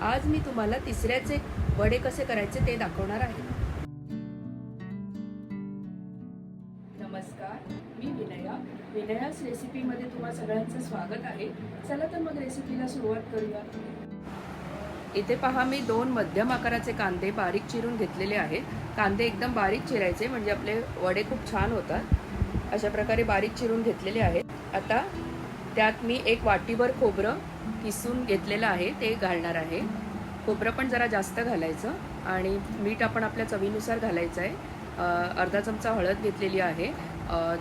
आज मी तुम्हाला तिसऱ्याचे वडे कसे करायचे ते दाखवणार आहे. नमस्कार मी विनया. विनयास रेसिपीमध्ये तुम्हा सगळ्यांचं स्वागत आहे. चला तर मग रेसिपीला सुरुवात करूया. इथे पहा मी दोन मध्यम आकाराचे कांदे बारीक चिरून घेतलेले आहेत. कांदे एकदम बारीक चिरायचे म्हणजे आपले वडे खूप छान होतात. अशा प्रकारे बारीक चिरून घेतलेले आहेत. आता त्यात मी एक वाटीभर खोबरं किसून घेतलेलं आहे ते घालणार आहे. खोबरं पण जरा जास्त घालायचं आणि मीठ आपण आपल्या चवीनुसार घालायचं आहे. अर्धा चमचा हळद घेतलेली आहे.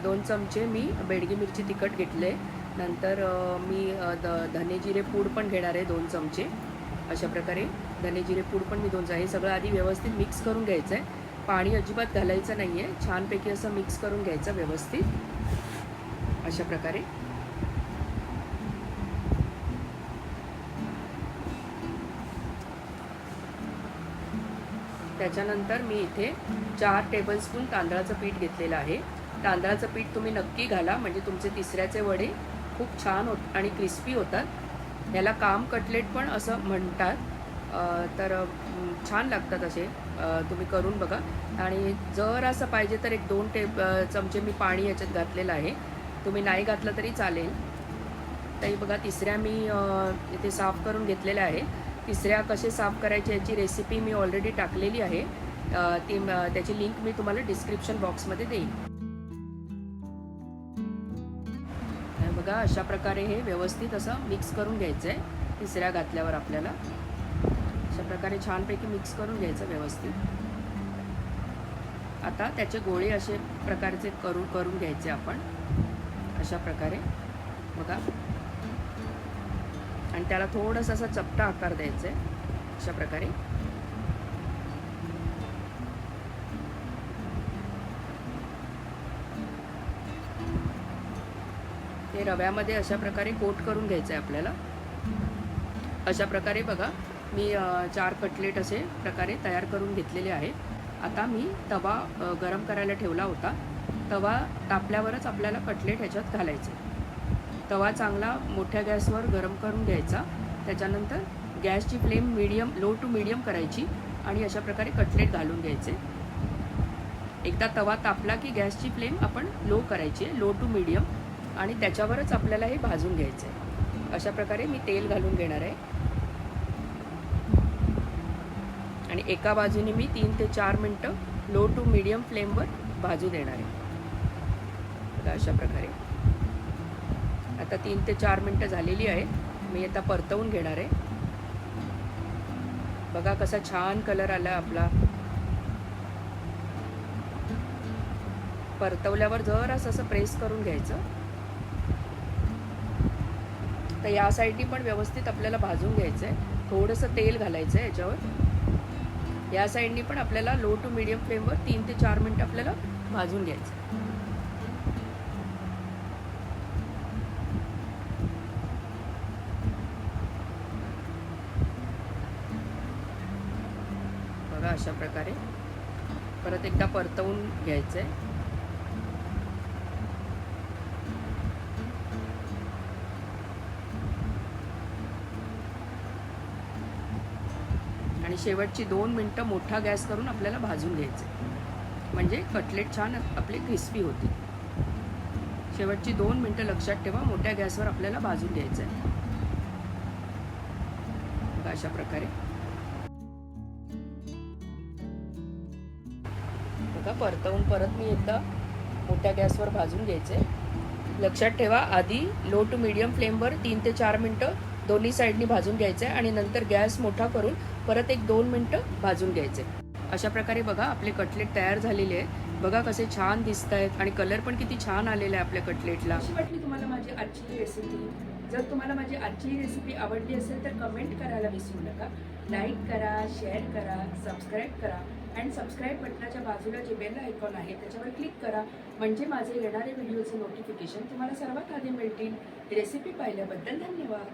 दोन चमचे मी बेडगी मिरची तिखट घेतले. नंतर मी द धने जिरे पूड पण घेणार आहे दोन चमचे. अशा प्रकारे धने जिरे पूड पण मी दोन हे सगळं आधी व्यवस्थित मिक्स करून घ्यायचं आहे पाणी अजिबात घालायचं नाही आहे छानपैकी असं मिक्स करून घ्यायचं व्यवस्थित. अशा प्रकारे. त्याच्यानंतर मी इथे चार टेबलस्पून तांदळाचं पीठ घेतलेलं आहे. तांदळाचं पीठ तुम्ही नक्की घाला म्हणजे तुमचे तिसऱ्याचे वडे खूप छान होत आणि क्रिस्पी होतात. याला काम कटलेट पण असं म्हणतात. तर छान लागतात असे. तुम्ही करून बघा. आणि जर असं पाहिजे तर एक दोन टेब चमचे मी पाणी याच्यात घातलेलं आहे. तुम्ही नाही घातलं तरी चालेल. तरी बघा तिसऱ्या मी इथे साफ करून घेतलेल्या आहे. तिसऱ्या कसे साफ करायचे याची रेसिपी मी ऑलरेडी टाकलेली आहे. ती त्याची लिंक मी तुम्हाला डिस्क्रिप्शन बॉक्समध्ये देईन. बघा अशा प्रकारे हे व्यवस्थित असं मिक्स करून घ्यायचं आहे तिसऱ्या घातल्यावर आपल्याला अशा प्रकारे छानपैकी मिक्स करून घ्यायचं व्यवस्थित. आता त्याचे गोळे असे प्रकारचे करू करून घ्यायचे आपण. अशा प्रकारे. बघा. आणि त्याला थोडंसं असा चपटा आकार द्यायचा आहे अशा प्रकारे. ते रव्यामध्ये अशा प्रकारे कोट करून घ्यायचं आहे आपल्याला. अशा प्रकारे बघा मी चार कटलेट असे प्रकारे तयार करून घेतलेले आहेत आता मी तवा गरम करायला ठेवला होता. तवा तापल्यावरच आपल्याला कटलेट ह्याच्यात घालायचे तवा चांगला मोठ्या गॅसवर गरम करून घ्यायचा. त्याच्यानंतर गॅसची flame medium low to medium करायची आणि अशा प्रकारे कटलेट घालून घ्यायचे. एकदा तवा तापला की गॅसची फ्लेम आपण लो करायची आहे लो टू मीडियम आणि त्याच्यावरच आपल्याला हे भाजून घ्यायचं आहे अशा प्रकारे मी तेल घालून घेणार आहे. आणि एका बाजूने मी तीन ते चार मिनटं लो टू मीडियम फ्लेमवर भाजू देणार आहे. अशा प्रकारे. आता तीन ते चार मिनटं झालेली आहे मी आता परतवून घेणार आहे. बघा कसा छान कलर आला आपला. परतवल्यावर जरा असं प्रेस करून घ्यायचं. तर या साईडनी पण व्यवस्थित आपल्याला भाजून घ्यायचं आहे थोडंसं तेल घालायचं आहे याच्यावर. या साईडनी पण आपल्याला लो टू मिडियम फ्लेमवर तीन ते चार मिनटं आपल्याला भाजून घ्यायचं बघा अशा प्रकारे. परत एकदा परतवून घ्यायचं आहे आणि शेवटची दोन मिनटं मोठा गॅस करून आपल्याला भाजून घ्यायचे म्हणजे कटलेट छान आपले क्रिस्पी होते. शेवटची दोन मिनटं लक्षात ठेवा मोठ्या गॅसवर आपल्याला भाजून घ्यायचं आहे अशा प्रकारे. परतवून परत मी एकदा मोठ्या गॅसवर भाजून घ्यायचे. लक्षात ठेवा आधी लो टू मिडियम फ्लेमवर तीन ते चार मिनटं दोन्ही साईडनी भाजून घ्यायचं आहे आणि नंतर गॅस मोठा करून परत एक दोन मिनटं भाजून घ्यायचे. अशा प्रकारे बघा आपले कटलेट तयार झालेले आहे. बघा कसे छान दिसत आहेत आणि कलर पण किती छान आलेला आहे आपल्या कटलेटला वाटली तुम्हाला माझी आजची रेसिपी जर तुम्हाला माझी आजची रेसिपी आवडली असेल तर कमेंट करायला विसरू नका. लाईक करा शेअर करा सबस्क्राईब करा. अँड सबस्क्राईब बटनाच्या बाजूला जे बेल आयकॉन आहे त्याच्यावर क्लिक करा. म्हणजे माझे येणारे व्हिडिओचे नोटिफिकेशन तुम्हाला सर्वात आधी मिळतील. रेसिपी पाहिल्याबद्दल धन्यवाद.